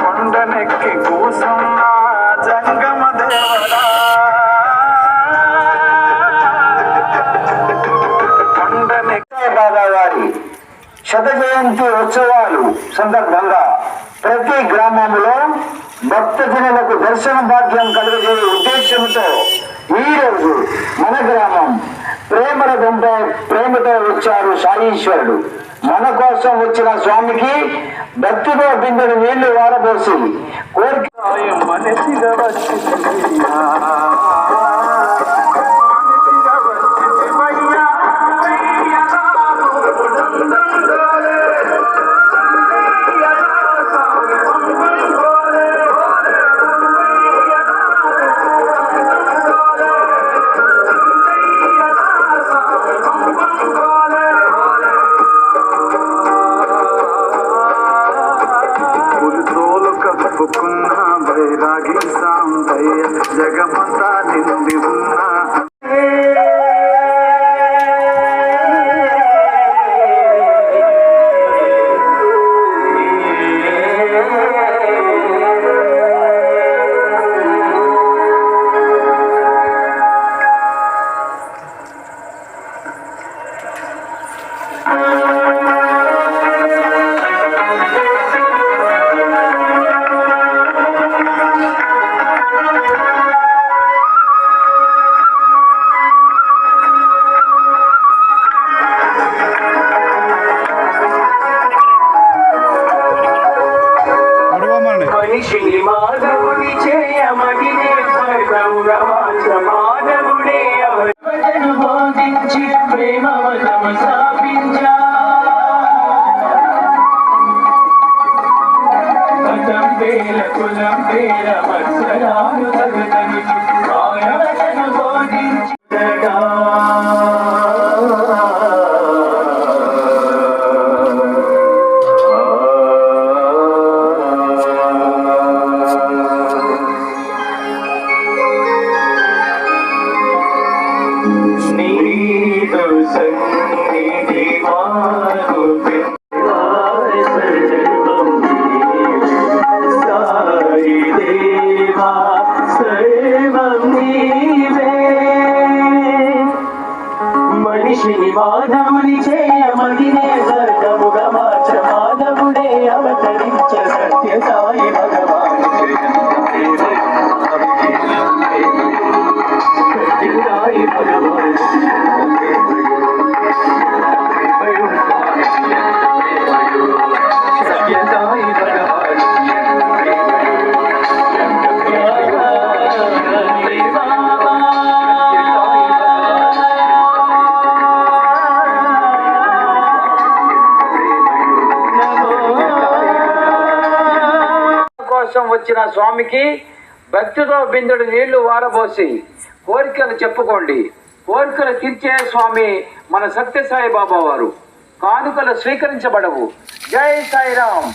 కొండనెక్కి కూసున్న జంగమ దేవరా బాబా వారి శత జయంతి ఉత్సవాలు సందర్భంగా ప్రతి గ్రామంలో భక్తజనులకు దర్శన భాగ్యం కలుగజేయ ఉద్దేశంతో ఈ రోజు మన గ్రామం ప్రేమల గంట ప్రేమతో వచ్చారు సాయీశ్వరుడు మన కోసం వచ్చిన స్వామికి భక్తితో బిందెడు నీళ్ళు వారబోసి కోరిక కులం పేర మత్సరాలు తగదని మాయవతను బోధించి 可以可以 వచ్చిన స్వామికి భక్తితో బిందుడు నీళ్లు వారబోసి కోరికలు చెప్పుకోండి కోరికలు తీర్చే స్వామి మన సత్యసాయి బాబా వారు కానుకలు స్వీకరించబడవు జై సాయిరామ్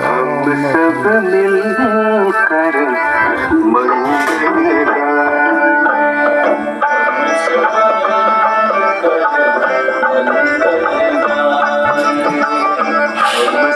अब सब मिलकर मंगेगा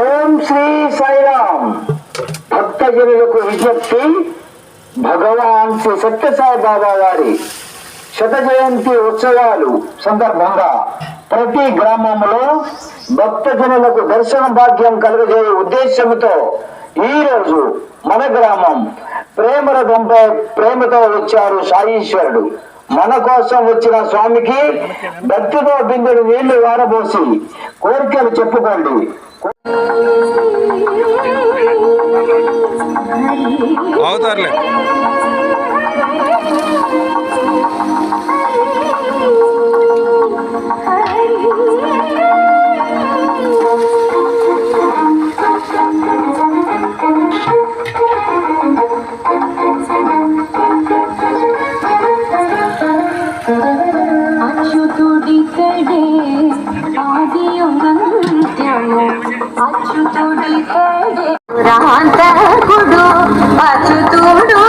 ఓం శ్రీ సాయిరామ్. భక్తజనులకు విజ్ఞప్తి భగవాన్ శ్రీ సత్యసాయి బాబా వారి శత జయంతి ఉత్సవాలు సందర్భంగా ప్రతి గ్రామంలో భక్తజనులకు దర్శన భాగ్యం కలుగజేయ ఉద్దేశంతో ఈ రోజు మన గ్రామం ప్రేమ రథంపై ప్రేమతో వచ్చారు సాయీశ్వరుడు మన కోసం వచ్చిన స్వామికి భక్తితో బిందుడు నీళ్ళు వారబోసి కోరికలు చెప్పుకోండి. అవుతారులే. పాత్రు తోడలితే రాంత కుడు పాత్రు తోడు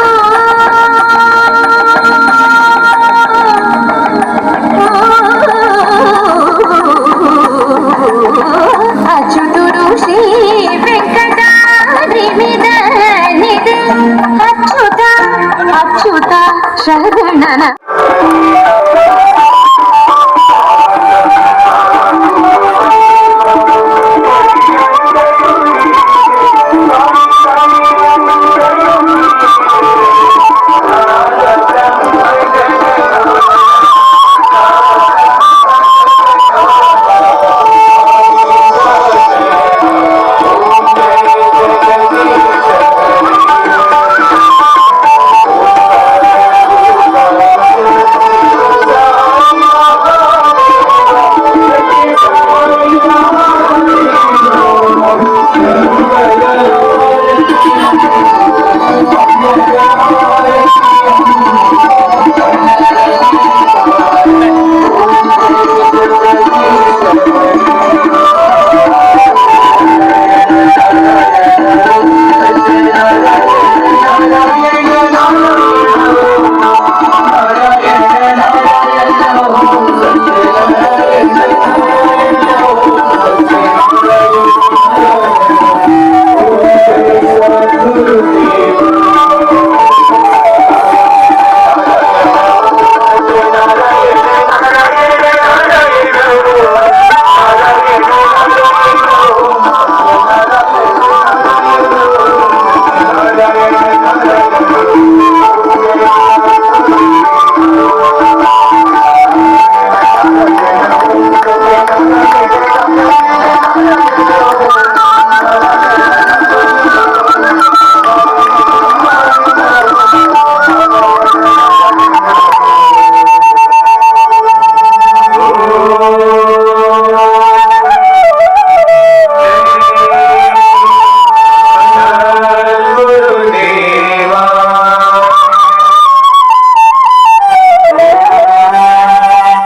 శరణన